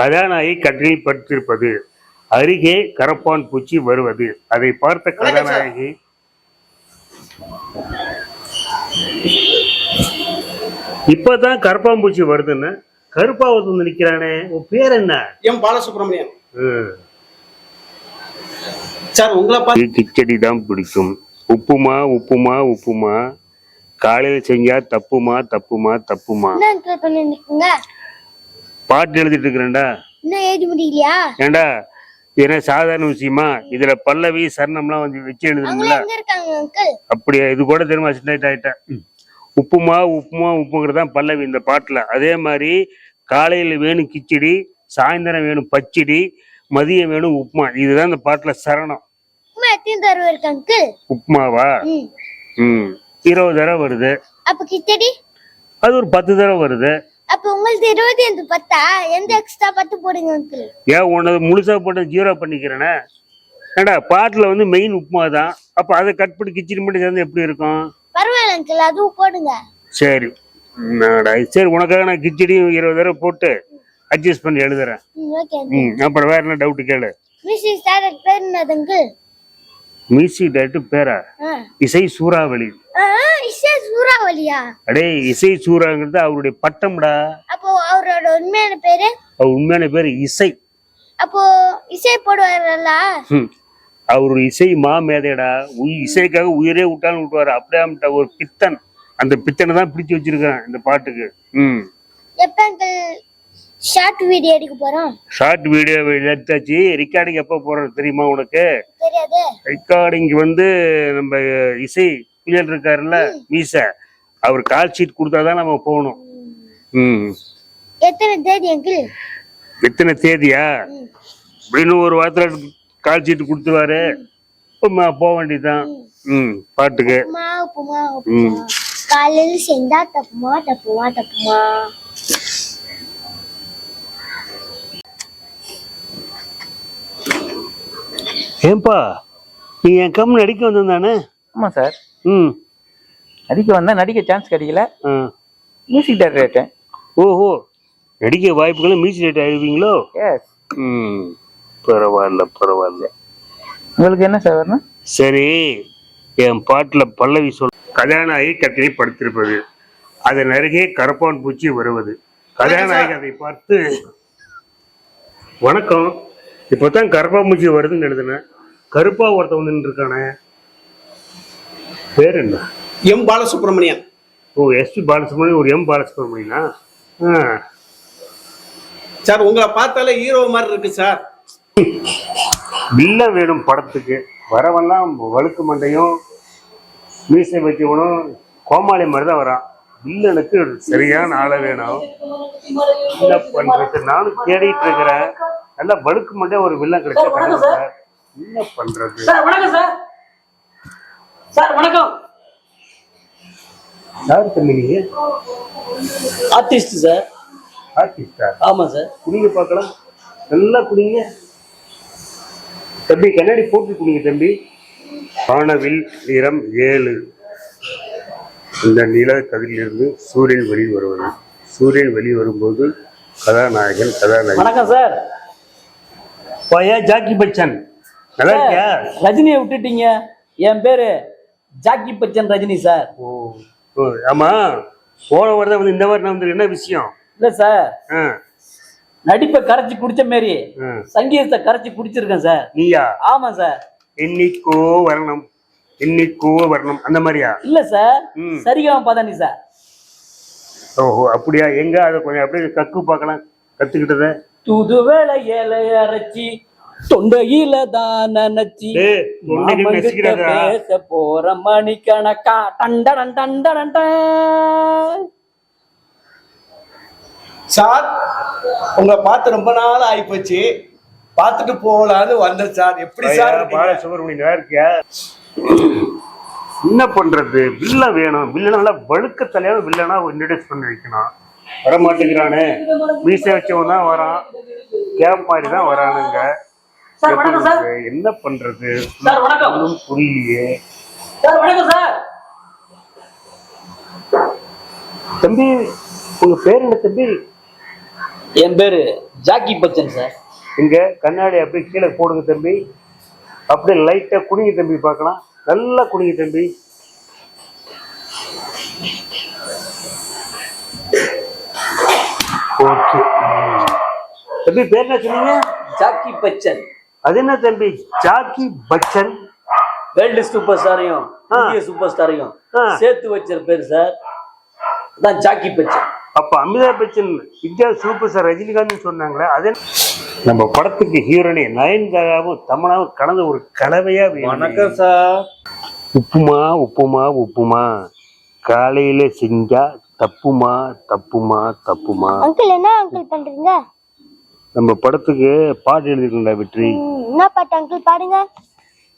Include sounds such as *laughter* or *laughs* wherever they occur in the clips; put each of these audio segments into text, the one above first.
கதாநாயகி கட்டிலில் படுத்திருப்பது அருகே கரப்பான் பூச்சி வருவது. அதை பார்த்த கதாநாயகி இப்பதான் கரப்பான் பூச்சி வருதுன்னு கருப்பாவது வந்து நிக்கிறானே. உன் பேர் என்ன? எம் பாலசுப்ரமணியன். சார் உங்களை பார்த்து கிச்சடி தான் பிடிக்கும். உப்புமா உப்புமா உப்புமா. காலையில செஞ்சா தப்புமா தப்புமா தப்புமா. பாட்டு எழுதிட்டு இருக்கிறேன்டா இன்னும் எழுதி முடியலையா ஏண்டா என்ன சாதாரண விஷயமா? இதுல பல்லவி சரணம்லாம் வந்து வச்சு அங்கிள் அப்படியா இது கூட தெரியுமா சின்ன ஆயிட்டேன். உப்புமா உப்புமா உப்புங்கிறது தான் பல்லவி இந்த பாட்டுல. அதே மாதிரி காலையில வேணும் கிச்சடி சாயந்தரம் வேணும் பச்சடி மதியம் வேணும் உப்புமா. இதுதான் இந்த பாட்டுல சரணம். உப்புமாவா? ம். இருபது தடவை வருது. அப்ப கிச்சடி? அது ஒரு பத்து தடவை வருது. அப்ப உங்களுக்கு இருபது எந்த பத்தா? எந்த எக்ஸ்ட்ரா பத்து போடுங்க அங்கிள் ஏன் உனது முழுசா போட்டு ஜீரோ பண்ணிக்கிறேனே? ஏடா பாட்டில் வந்து மெயின் உப்புமா தான் அப்போ அதை கட் பண்ணி கிச்சடி மட்டும் சேர்ந்து எப்படி இருக்கும்? பரவாயில்ல அங்கிள் அதுவும் போடுங்க. சரி. சரி உனக்காக நான் கிச்சடியும் இருபது தடவை போட்டு அட்ஜஸ்ட் பண்ணி எழுதுறேன். ம் ஓகே ம் அப்புறம் வேற என்ன டவுட் கேளு. மியூசிக் ஸ்டார்ட் பேர் என்னது அங்கிள் மியூசிக் டேரக்டர் பேரா? இசை சூறாவளி. ஆ, இசை சூறாவளியா? அடே இசை சூறாங்கிறது அவருடைய பட்டம்டா. அப்போ அவரோட உண்மையான பேரு? அவர் உண்மையான பேர் இசை. அப்போ இசை போடுவாரல்ல? ம். அவர் இசை மாமேதையடா உய் இசைக்காக உயிரே விட்டாலும் விட்டுவாரு. அப்படியே ஒரு பித்தன். அந்த பித்தனை தான் பிடிச்சு வச்சிருக்கேன் இந்த பாட்டுக்கு. ம் எப்ப ஷார்ட் வீடியோ எடுக்க போறோம்? ஷார்ட் வீடியோ எடுத்தாச்சு. ரெக்கார்டிங் எப்போ போறது தெரியுமா உனக்கு? ரெக்கார்டிங் வந்து நம்ம இசை புயல் இருக்காருல்ல மீச. அவர் கால் ஷீட் கொடுத்தாதான் நம்ம போகணும். ம். எத்தனை தேதி அங்கிள்? எத்தனை தேதியா? அப்படின்னு ஒரு வாரத்தில் கால் ஷீட் கொடுத்துருவாரு. போக வேண்டியதுதான். ம். பாட்டுக்கு. காலையில செஞ்சா தப்புமா தப்புமா தப்புமா? ஏன்பா? நீ என் கம்மி நடிக்க வந்திருந்தானே? ஆமாம் சார். ம். நடிக்க வந்தா நடிக்க சான்ஸ் கிடைக்கல. மியூசிக் டைரக்டர் ஆயிட்டேன் ஓஹோ. நடிக்க வாய்ப்புகளும் மியூசிக் டேட் ஆயிடுவீங்களோ? எஸ் ம். பரவாயில்ல பரவாயில்ல. உங்களுக்கு என்ன சார் வரணும் சரி என் பாட்டில் பல்லவி சொல் கதாநாயகி கட்டிலை படுத்திருப்பது. அதன் அருகே கரப்பான் பூச்சி வருவது கதாநாயகி அதை பார்த்து வணக்கம். இப்போதான் கரப்பான் பூச்சி வருதுன்னு எழுதுனேன் கருப்பா ஒருத்தன் வந்து நின்றுருக்கானே பேர் என்ன? எம் பாலசுப்ரமணியன். ஓ எஸ்பி பாலசுப்ரமணியம் ஒரு எம் பாலசுப்ரமணியனா? ஆ. சார் உங்களை பார்த்தாலே ஹீரோ மாதிரி இருக்கு சார். வில்ல வேணும் படத்துக்கு. வரவெல்லாம் வழுக்கு மண்டையும் மீசை வைக்கவனும் கோமாளி மாதிரி தான் வரான். வில்லனுக்கு சரியான ஆளை வேணும். என்ன பண்றது? நானும் தேடிட்டு இருக்கிறேன். நல்லா வழுக்கு மண்டையா ஒரு வில்லன் கிடைச்சா கிடைக்கல. என்ன பண்றது? சார் வணக்கம் சார். சார் வணக்கம். யாரு தம்பி நீங்க? Artist sir. ஆர்டிஸ்டா? ஆமா சார். குடிங்க பார்க்கலாம். நல்லா குடிங்க தம்பி கண்ணாடி போட்டு குடிங்க தம்பி. வானவில் நிறம் ஏழு. இந்த நில கதிலிருந்து சூரியன் வெளி வருவது சூரியன் வெளி வரும்போது கதாநாயகன் கதாநாயகன் வணக்கம் சார். பையா ஜாக்கி பச்சன். நல்லா இருக்கியா? ரஜினியை விட்டுட்டீங்க. என் பேரு ஜாக்கி பச்சன் ரஜினி சார். ஓ ஆமா. போன வருடம் வந்து இந்த வாரம் வந்து என்ன விஷயம்? இல்ல சார். ஆ, நடிப்பை கரைச்சி குடிச்ச மாரி ஆ. சங்கீதத்தை கரைச்சி குடிச்சிருக்கேன் சார். நீயா? ஆமா சார். என்னைக்கோ வரணும். என்னைக்கோ வரணும். அந்த மாதிரியா இல்ல சார். ம். சரிகமா பதானி சார். ஓஹோ அப்படியா? எங்க? அதை கொஞ்சம் அப்படியே கக்கு பார்க்கலாம். கத்துக்கிட்டத. தூது வேலை ஏலை அரைச்சி தொண்டையில தான் நினைச்சி. பேச போற மணிக்கணக்கா டண்டடன் டண்டடன் டன். சார் உங்களை பார்த்து ரொம்ப நாள் ஆயிப்போச்சு பார்த்துட்டு போகலான்னு வந்தேன் சார் எப்படி சார்? பாலசுப்ரமணியன் நல்லா இருக்கியா என்ன பண்றது வில்ல வேணும் வில்லனா நல்லா வழுக்க தலையான வில்லனா இன்ட்ரடியூஸ் பண்ணி வைக்கணும் வர மாட்டேங்கிறானே மீசை வச்சவன் தான் வரான். கேப் மாதிரி தான் வரானுங்க. சார் வணக்கம் சார். எப்படி என்ன பண்றது? சார் வணக்கம். ஒண்ணும் புரியலையே. சார் வணக்கம் சார். தம்பி உங்க பேர் என்ன தம்பி? என் பேரு ஜாக்கி பச்சன் சார். இங்க கண்ணாடி அப்படியே கீழே போடுங்க தம்பி. அப்படியே லைட்டா குனிங்க தம்பி பார்க்கலாம். நல்லா குனிங்க தம்பி. ஓகே தம்பி பேர் என்ன சொன்னீங்க? ஜாக்கி பச்சன். அது என்ன தம்பி? ஜாக்கி பச்சன். வேர்ல்டு சூப்பர் ஸ்டாரையும். இந்திய சூப்பர் ஸ்டாரையும். சேர்த்து வச்ச பேர் சார். அதான் ஜாக்கி பச்சன். அப்ப Amitabh Bachchan India super star Rajinikanth சொன்னாங்களே அது? நம்ம படத்துக்கு ஹீரோனி நயன்தாராவும் தமனாவும் கலந்த ஒரு கலவையா வேணும். சார். உப்புமா உப்புமா உப்புமா. காலையில செஞ்சா தப்புமா தப்புமா தப்புமா? அங்கிள் என்ன அங்கிள் பண்றீங்க? நம்ம படத்துக்கு பாட்டு எழுதிருக்கா வெற்றி. என்ன பாட்டு அங்கிள் பாடுங்க.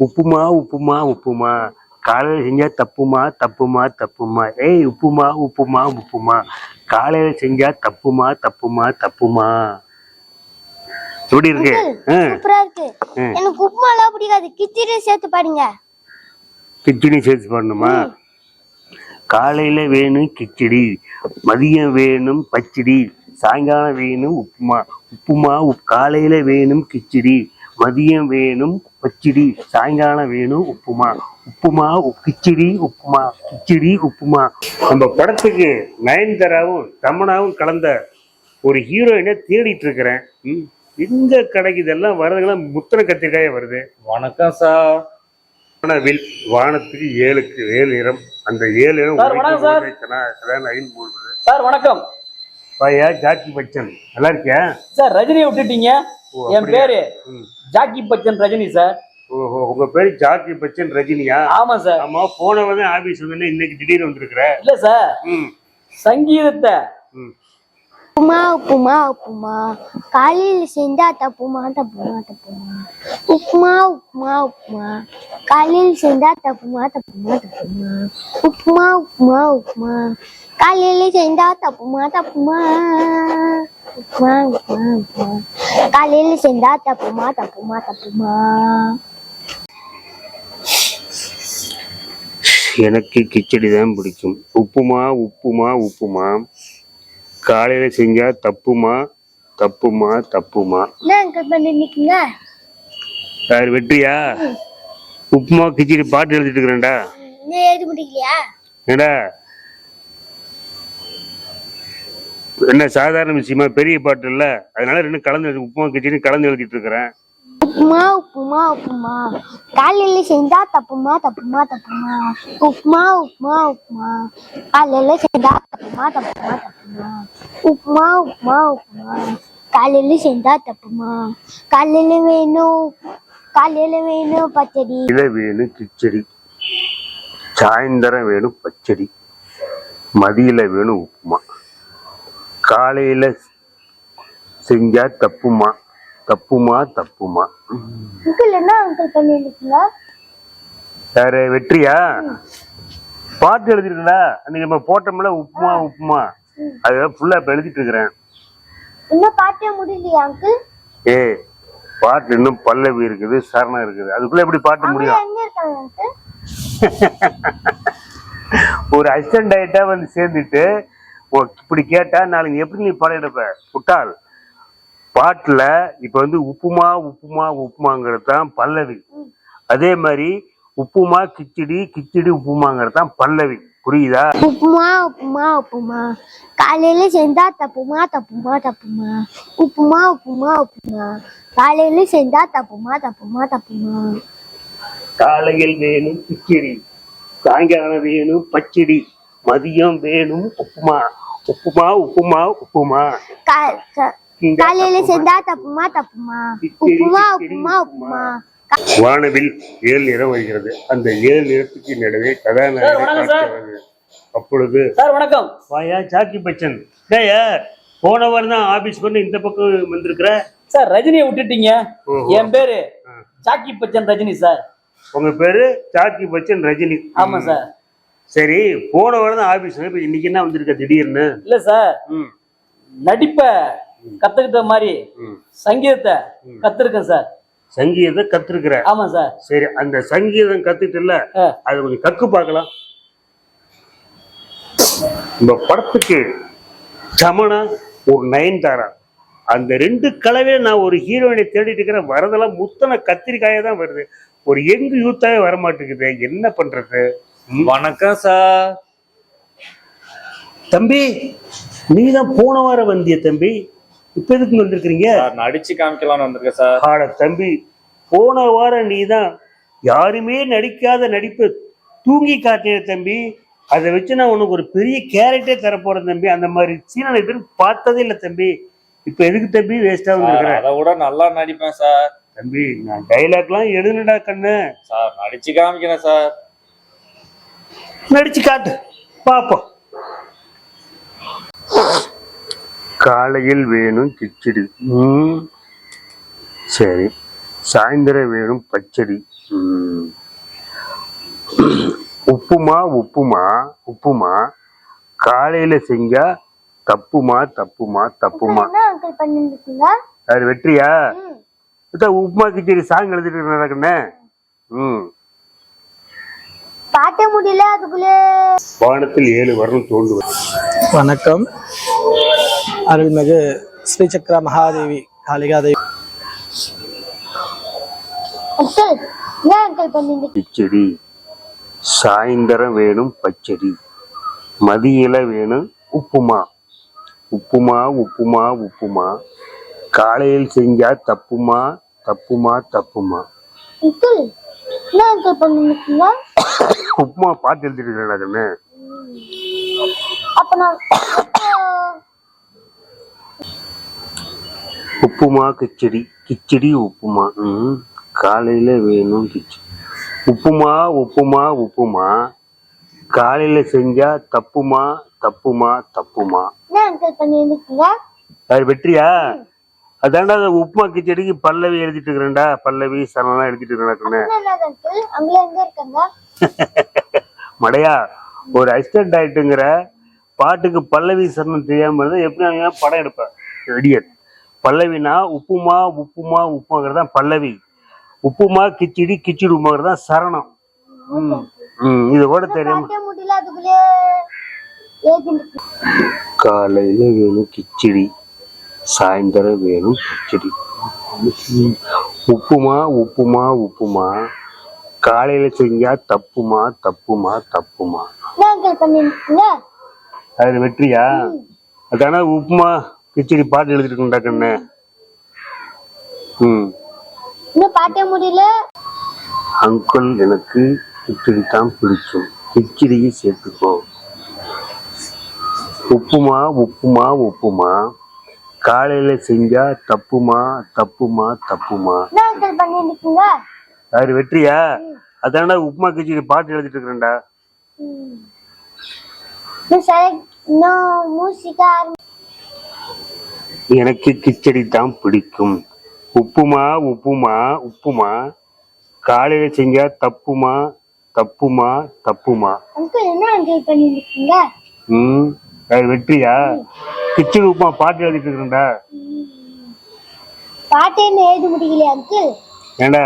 உப்புமா உப்புமா உப்புமா. காலையில செஞ்சா தப்புமா தப்புமா தப்புமா. ஏய் உப்புமா உப்புமா உப்புமா. காலையில செஞ்சா தப்புமா தப்புமா தப்புமா. எப்படி இருக்கு? சூப்பரா இருக்கு. எனக்கு உப்புமாலாம் பிடிக்காது. கிச்சடி சேர்த்து பாடுங்க. கிச்சடி சேர்த்து பண்ணணுமா காலையில வேணும் கிச்சடி மதியம் வேணும் பச்சடி சாயங்காலம் வேணும் உப்புமா உப்புமா உப்- காலையில வேணும் கிச்சடி மதியம் வேணும் பச்சடி சாயங்காலம் வேணும் உப்புமா உப்புமா உப்- கிச்சடி உப்புமா கிச்சடி உப்புமா. நம்ம படத்துக்கு நயன்தாராவும் தமனாவும் கலந்த ஒரு ஹீரோயினை தேடிட்டு இருக்கிறேன். எங்க கடைக்கு இதெல்லாம் வர்றதுக்கெல்லாம் முத்திர கத்திரிக்காய வருது. வணக்கம் சார். வானவில் வானத்துக்கு ஏழுக்கு ஏழு நிறம். அந்த ஏழு சார், வணக்கம் பையா ஜாக்கி பச்சன். நல்லா இருக்கியா? சார் ரஜினியை விட்டுட்டீங்க. என்? பேரு. Jackie Bachchan Rajini sir. ஓஹோ உங்க பேரு ஜாக்கி பச்சன் ரஜினியா? ஆமா சார். ஆமா போனவங்க ஆபீஸ் வந்து இன்னைக்கு திடீர்னு வந்திருக்கிற. இல்ல சார். ம். சங்கீதத்தை உப்புமா உப்புமா உப்புமா. காலையில் செஞ்சா தப்புமா தப்புமா தப்புமா. உப்புமா உப்புமா உப்புமா. காலையில் செஞ்சா தப்புமா தப்புமா தப்புமா. உப்புமா உப்புமா உப்புமா. காலையில் செஞ்சா தப்புமா தப்புமா. உப்புமா உப்புமா உப்புமா. காலையில் செஞ்சா தப்புமா தப்புமா தப்புமா. எனக்கு கிச்சடி தான் பிடிக்கும். உப்புமா உப்புமா உப்புமா. காலையில செஞ்சா தப்புமா? தப்புமா? தப்புமா? யார் வெற்றியா உப்புமா கிச்சடி பாட்டு எழுதிட்டு இருக்கிறேன்டா. ஏடா என்ன சாதாரண விஷயமா? பெரிய பாட்டு இல்ல அதனால ரெண்டு கலந்து உப்புமா கிச்சடி கலந்து எழுதிட்டு இருக்கிறேன். உப்புமா உப்புமா உப்புமா. காலையில செஞ்சா தப்புமா தப்புமா தப்புமா. உப்புமா உப்புமா உப்புமா. காலையில செஞ்சா தப்புமா தப்புமா தப்புமா. உப்புமா உப்புமா உப்புமா. காலையில செஞ்சா தப்புமா. காலையில வேணும் காலையில வேணும் பச்சடி. இலை வேணும் கிச்சடி. சாயந்தரம் வேணும் பச்சடி. மதியில வேணும் உப்புமா. காலையில செஞ்சா தப்புமா. தப்புமா தப்புமா? அங்கிள் என்ன அங்கிள் பண்ணிருக்கீங்க யாரு வெற்றியா? பாட்டு எழுதிருக்கா அன்னைக்கு நம்ம போட்டோம்ல உப்புமா உப்புமா. அது ஃபுல்லா இப்ப எழுதிட்டு இருக்கிறேன் இன்னும் பாட்டே முடியலையா அங்கிள் ஏ பாட்டு இன்னும் பல்லவி இருக்குது சரணம் இருக்குது. அதுக்குள்ள எப்படி பாட்டு முடியும்? எங்க இருக்காங்க அங்கிள் *laughs* ஒரு அசிஸ்டன்ட் ஆயிட்டா வந்து சேர்ந்துட்டு இப்படி கேட்டா நாளைக்கு எப்படி நீ படம் எடுப்ப புட்டாள் பாட்டுல இப்ப வந்து உப்புமா உப்புமா உப்புமாங்கிறது தான் பல்லவி அதே மாதிரி உப்புமா கிச்சடி கிச்சடி உப்புமாங்கிறது தான் பல்லவி. புரியுதா? உப்புமா உப்புமா உப்புமா. காலையில செஞ்சா தப்புமா தப்புமா தப்புமா. உப்புமா உப்புமா உப்புமா. காலையில செஞ்சா தப்புமா தப்புமா தப்புமா. காலையில் வேணும் கிச்சடி சாயங்காலம் வேணும் பச்சடி மதியம் வேணும் உப்புமா. உப்புமா உப்புமா உப்புமா. காலையில செஞ்சா தப்புமா தப்புமா? உப்புமா உப்புமா? உப்புமா வானவில் ஏழு நிறம் வருகிறது. அந்த ஏழு நிறத்துக்கு நடுவே கதாநாயகன் வணக்கம் சார். காட்டுகிறது. அப்பொழுது சார் வணக்கம். வாயா ஜாக்கி பச்சன். டேய் போன வாரம் தான் ஆபீஸ்க்கு வந்து இந்த பக்கம் வந்திருக்கிற? சார் ரஜினியை விட்டுட்டீங்க. என் பேரு ஜாக்கி பச்சன் ரஜினி சார். உங்க பேரு ஜாக்கி பச்சன் ரஜினி. ஆமா சார். சரி போன வாரம் தான் ஆபீஸ். இப்ப இன்னைக்கு என்ன வந்திருக்க? திடீர்னு? இல்ல சார். ம். நடிப்ப கத்துக்கிட்ட மாதிரி. சங்கீதத்தை கத்துருக்கேன் சார். சங்கீதத்தை கத்துருக்கிற ஆமா சார். சரி அந்த சங்கீதம் கத்துட்டுல. அது கொஞ்சம் கக்கு பார்க்கலாம். இந்த படத்துக்கு சமணா ஒரு நயன்தாரா அந்த ரெண்டு கலவையில நான் ஒரு ஹீரோயினை தேடிட்டு இருக்கிறேன். வரதெல்லாம் முத்தன கத்திரிக்காயே தான் வருது. ஒரு எங்கு யூத்தாவே வரமாட்டேங்குது. என்ன பண்றது? வணக்கம் சார். தம்பி நீ தான் போன வாரம் வந்திய தம்பி. இப்ப எதுக்கு வந்திருக்கிறீங்க? நடிச்சு காமிக்கலாம்னு வந்திருக்கேன் சார். ஆட தம்பி போன வாரம் நீ தான் யாருமே நடிக்காத நடிப்பை தூங்கி காட்டிய தம்பி. அதை வச்சு நான் உனக்கு ஒரு பெரிய கேரக்டே தரப்போறேன் தம்பி. அந்த மாதிரி சீனை வரைக்கும் பார்த்ததே இல்லை தம்பி. இப்ப எதுக்கு தம்பி வேஸ்டா வந்துருக்கிறேன் அதை விட நல்லா நடிப்பேன் சார். தம்பி நான் டைலாக்லாம் எழுதுனடா கண்ணு. சார் நடிச்சு காமிக்கிறேன் சார். நடிச்சு காட்டு. பாப்போம். காலையில் வேணும் கிச்சடி ம். சரி. சாயந்தரம் வேணும் பச்சடி. ம். உப்புமா உப்புமா உப்புமா. காலையில செஞ்சா தப்புமா தப்புமா தப்புமா. என்ன அங்கிள் பண்ணிருக்கீங்க அது வெற்றியா? இதான் உப்புமா கிச்சடி சாங் எழுதிட்டு நடக்குண்ணே ம். பாட்ட முடியல அதுக்குள்ளே. வானத்தில் ஏழு வருடம் தோன்றுவது. வணக்கம். அருள்மிகு ஸ்ரீசக்கர மகாதேவி காளிகாதேவி கிச்சடி சாயந்தரம் வேணும் பச்சடி மதியில வேணும் உப்புமா உப்புமா உப்புமா உப்புமா காலையில் செஞ்சா தப்புமா தப்புமா தப்புமா உப்புமா பாட்டு எழுதிட்டு இருக்கிறேன் அப்ப நான் உப்புமா கிச்சடி கிச்சடி உப்புமா. ம் காலையில வேணும் கிச்சடி. உப்புமா உப்புமா உப்புமா. காலையில செஞ்சா தப்புமா தப்புமா தப்புமா. அது வெற்றியா? அந்த உப்புமா கிச்சடிக்கு பல்லவி எழுதிட்டு இருக்கிறேன்டா பல்லவி சரணம் எழுதிட்டு இருக்கிறேன் மடையா ஒரு அசிஸ்டன்ட் ஆயிட்டுங்கிற பாட்டுக்கு பல்லவி சரணம் தெரியாம இருந்தா எப்படி நான் படம் எடுப்பேன்? இடியட் பல்லவினா உப்புமா உப்புமா உப்புங்கிறது தான் பல்லவி. உப்புமா கிச்சடி கிச்சடி உப்புங்கிறது தான் சரணம். இது கூட தெரியாம காலையில வேணும் கிச்சடி சாயந்தரம் வேணும் கிச்சடி. உப்புமா உப்புமா உப்புமா. காலையில செஞ்சா தப்புமா தப்புமா தப்புமா. என்ன அங்கிள் பண்ணிருக்கீங்க? அது வெற்றியா? அதானே உப்புமா. கிச்சடி பாட்டு எழுதிட்டு கண்ணு. ம். இன்னும் பாட்டே முடியல? அங்கிள் எனக்கு கிச்சடி தான் பிடிக்கும். கிச்சடியை சேர்த்துக்கோ. உப்புமா உப்புமா உப்புமா. காலையில செஞ்சா தப்புமா தப்புமா தப்புமா. அது வெற்றியா? அதானடா உப்புமா கிச்சடி பாட்டு எழுதிட்டு இருக்கிறேன்டா இன்னும் செலக்ட் இன்னும் மியூசிக்கா எனக்கு கிச்சடி தான் பிடிக்கும். உப்புமா உப்புமா உப்புமா. காலையில செஞ்சா தப்புமா தப்புமா தப்புமா. ம் அது வெற்றியா? கிச்சடி உப்புமா பாட்டு எழுதிட்டு இருக்கிறேன்டா. பாட்டே எழுத முடியலையா அங்கிள் ஏண்டா?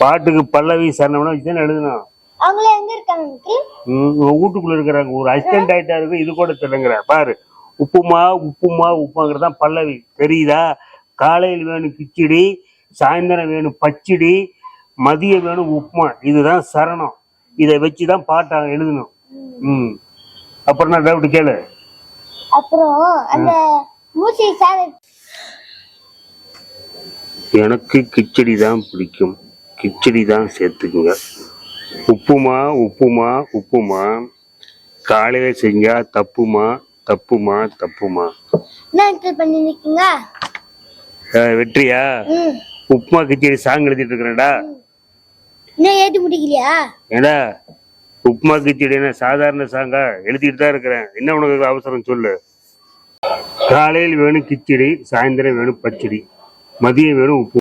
பாட்டுக்கு பல்லவி சரணம்னா இதுதானே எழுதணும் அவங்களே எங்க இருக்காங்க ம், வீட்டுக்குள்ள இருக்கிறாங்க. ஒரு அசிஸ்டன்ட் ஆயிட்டா இருக்கு இது கூட தெலுங்குற பாரு. உப்புமா உப்புமா உப்புங்கிறது தான் பல்லவி. தெரியுதா? காலையில் வேணும் கிச்சடி சாயந்தரம் வேணும் பச்சடி மதியம் வேணும் உப்புமா. இதுதான் சரணம். இதை வச்சு தான் பாட்டை எழுதணும். ம். அப்புறம் நான் டவுட் கேளு. அப்புறம் அந்த சார் எனக்கு கிச்சடி தான் பிடிக்கும். கிச்சடி தான் சேர்த்துக்குங்க. உப்புமா உப்புமா உப்புமா. காலையில செஞ்சா தப்புமா? தப்புமா தப்புமா? என்ன பண்ணிருக்கீங்க? வெற்றியா? உப்புமா கிச்சடி சாங் எழுதிட்டு இருக்கிறேன்டா. இன்னும் முடியலையா ஏடா உப்புமா கிச்சடி என்ன சாதாரண சாங்கா எழுதிட்டு தான் இருக்கிறேன். என்ன உனக்கு அவசரம் சொல்லு. காலையில் வேணும் கிச்சடி சாயந்தரம் வேணும் பச்சடி. மதியம் வேணும் உப்பு.